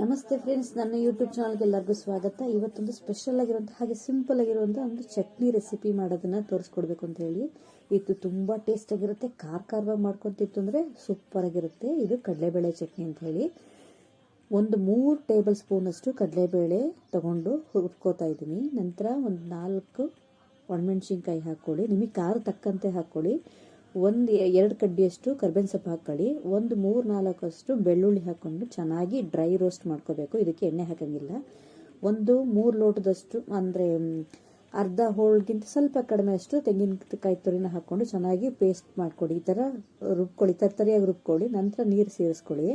ನಮಸ್ತೆ ಫ್ರೆಂಡ್ಸ್ ನನ್ನ ಯೂಟ್ಯೂಬ್ ಚಾನಲ್ಗೆ ಎಲ್ಲರಿಗೂ ಸ್ವಾಗತ. ಇವತ್ತೊಂದು ಸ್ಪೆಷಲ್ ಆಗಿರುವಂಥ ಹಾಗೆ ಸಿಂಪಲ್ ಆಗಿರುವಂಥ ಒಂದು ಚಟ್ನಿ ರೆಸಿಪಿ ಮಾಡೋದನ್ನ ತೋರಿಸ್ಕೊಡ್ಬೇಕು ಅಂತ ಹೇಳಿ. ಇದು ತುಂಬ ಟೇಸ್ಟ್ ಆಗಿರುತ್ತೆ, ಖಾರ ಖಾರವಾಗಿ ಮಾಡ್ಕೊತಿತ್ತು ಅಂದರೆ ಸೂಪರ್ ಆಗಿರುತ್ತೆ. ಇದು ಕಡಲೆಬೇಳೆ ಚಟ್ನಿ ಅಂತ ಹೇಳಿ. ಒಂದು ಮೂರು ಟೇಬಲ್ ಸ್ಪೂನಷ್ಟು ಕಡಲೆಬೇಳೆ ತಗೊಂಡು ಹುರ್ಕೋತಾ ಇದ್ದೀನಿ. ನಂತರ ಒಂದು ನಾಲ್ಕು ಒಣಮೆಣ್ಸಿನ್ಕಾಯಿ ಹಾಕ್ಕೊಳ್ಳಿ. ನಿಮಗೆ ಖಾರ ತಕ್ಕಂತೆ ಹಾಕ್ಕೊಳ್ಳಿ. ಒಂದು ಎರಡು ಕಡ್ಡಿಯಷ್ಟು ಕರ್ಬೇವಿನ ಸೊಪ್ಪು ಹಾಕ್ಕೊಳ್ಳಿ. ಒಂದು ಮೂರು ನಾಲ್ಕಷ್ಟು ಬೆಳ್ಳುಳ್ಳಿ ಹಾಕ್ಕೊಂಡು ಚೆನ್ನಾಗಿ ಡ್ರೈ ರೋಸ್ಟ್ ಮಾಡ್ಕೋಬೇಕು. ಇದಕ್ಕೆ ಎಣ್ಣೆ ಹಾಕೋಂಗಿಲ್ಲ. ಒಂದು ಮೂರು ಲೋಟದಷ್ಟು ಅಂದರೆ ಅರ್ಧ ಹೋಳ್ಗಿಂತ ಸ್ವಲ್ಪ ಕಡಿಮೆ ಅಷ್ಟು ತೆಂಗಿನಕಾಯಿ ತುರಿನ ಹಾಕ್ಕೊಂಡು ಚೆನ್ನಾಗಿ ಪೇಸ್ಟ್ ಮಾಡ್ಕೊಳ್ಳಿ. ಈ ಥರ ರುಬ್ಕೊಳ್ಳಿ. ತರ್ತರಿಯಾಗಿ ರುಬ್ಕೊಳ್ಳಿ. ನಂತರ ನೀರು ಸೇರಿಸ್ಕೊಳ್ಳಿ.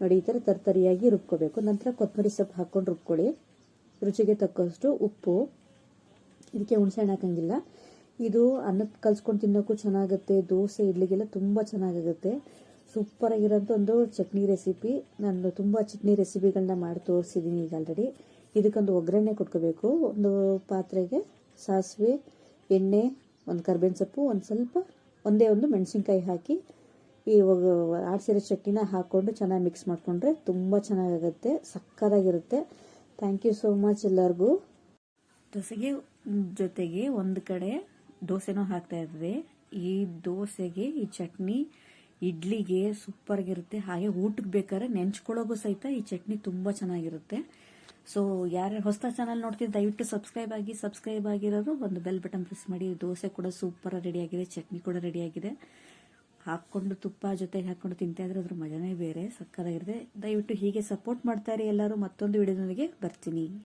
ನೋಡಿ, ಈ ಥರ ತರ್ತರಿಯಾಗಿ ರುಬ್ಕೋಬೇಕು. ನಂತರ ಕೊತ್ತಂಬರಿ ಸೊಪ್ಪು ಹಾಕ್ಕೊಂಡು ರುಬ್ಕೊಳ್ಳಿ. ರುಚಿಗೆ ತಕ್ಕಷ್ಟು ಉಪ್ಪು. ಇದಕ್ಕೆ ಹುಣಸೆಹಣ್ಣು ಹಾಕಂಗಿಲ್ಲ. ಇದು ಅನ್ನಕ್ಕೆ ಕಲ್ಸ್ಕೊಂಡು ತಿನ್ನೋಕ್ಕೂ ಚೆನ್ನಾಗುತ್ತೆ, ದೋಸೆ, ಇಡ್ಲಿಗೆಲ್ಲ ತುಂಬ ಚೆನ್ನಾಗಾಗುತ್ತೆ ಸೂಪರ್ ಆಗಿರೋಂಥ ಒಂದು ಚಟ್ನಿ ರೆಸಿಪಿ ನಾನು ತುಂಬ ಚಟ್ನಿ ರೆಸಿಪಿಗಳನ್ನ ಮಾಡಿ ತೋರಿಸಿದ್ದೀನಿ ಈಗ ಆಲ್ರೆಡಿ ಇದಕ್ಕೊಂದು ಒಗ್ಗರಣೆ ಕೊಟ್ಕೋಬೇಕು. ಒಂದು ಪಾತ್ರೆಗೆ ಸಾಸಿವೆ, ಎಣ್ಣೆ, ಒಂದು ಕರ್ಬೇವಿನ ಸೊಪ್ಪು, ಒಂದು ಸ್ವಲ್ಪ ಒಂದೇ ಒಂದು ಮೆಣಸಿನ್ಕಾಯಿ ಹಾಕಿ ಈ ಆಡಿಸಿರೋ ಚಟ್ನಿನ ಹಾಕ್ಕೊಂಡು ಚೆನ್ನಾಗಿ ಮಿಕ್ಸ್ ಮಾಡಿಕೊಂಡ್ರೆ ತುಂಬ ಚೆನ್ನಾಗಾಗುತ್ತೆ, ಸಕ್ಕತ್ತಾಗಿರುತ್ತೆ. ಥ್ಯಾಂಕ್ ಯು ಸೋ ಮಚ್ ಎಲ್ಲರಿಗೂ. ದೋಸೆಗೆ ಜೊತೆಗೆ ಒಂದು ಕಡೆ ದೋಸೆನೂ ಹಾಕ್ತಾ ಇದ್ವಿ ಈ ದೋಸೆಗೆ, ಈ ಚಟ್ನಿ ಇಡ್ಲಿಗೆ ಸೂಪರ್ ಆಗಿರುತ್ತೆ ಹಾಗೆ ಊಟಕ್ಕೆ ಬೇಕಾದ್ರೆ ನೆಂಚ್ಕೊಳ್ಳೋಗೂ ಸಹಿತ ಈ ಚಟ್ನಿ ತುಂಬ ಚೆನ್ನಾಗಿರುತ್ತೆ. ಸೊ ಯಾರ್ಯಾರು ಹೊಸ ಚಾನಲ್ ನೋಡ್ತೀವಿ ದಯವಿಟ್ಟು ಸಬ್ಸ್ಕ್ರೈಬ್ ಆಗಿ ಸಬ್ಸ್ಕ್ರೈಬ್ ಆಗಿರೋರು ಒಂದು ಬೆಲ್ ಬಟನ್ ಪ್ರೆಸ್ ಮಾಡಿ. ದೋಸೆ ಕೂಡ ಸೂಪರ್ ರೆಡಿ ಆಗಿದೆ ಚಟ್ನಿ ಕೂಡ ರೆಡಿ ಆಗಿದೆ ಹಾಕ್ಕೊಂಡು ತುಪ್ಪ ಜೊತೆಗೆ ಹಾಕ್ಕೊಂಡು ತಿಂತಾ ಇದ್ರೆ ಅದ್ರ ಮಜಾನೇ ಬೇರೆ, ಸಕ್ಕತ್ತಾಗಿರುತ್ತೆ. ದಯವಿಟ್ಟು ಹೀಗೆ ಸಪೋರ್ಟ್ ಮಾಡ್ತಾರೆ ಎಲ್ಲರೂ. ಮತ್ತೊಂದು ವಿಡಿಯೋದೊಂದಿಗೆ ಬರ್ತೀನಿ.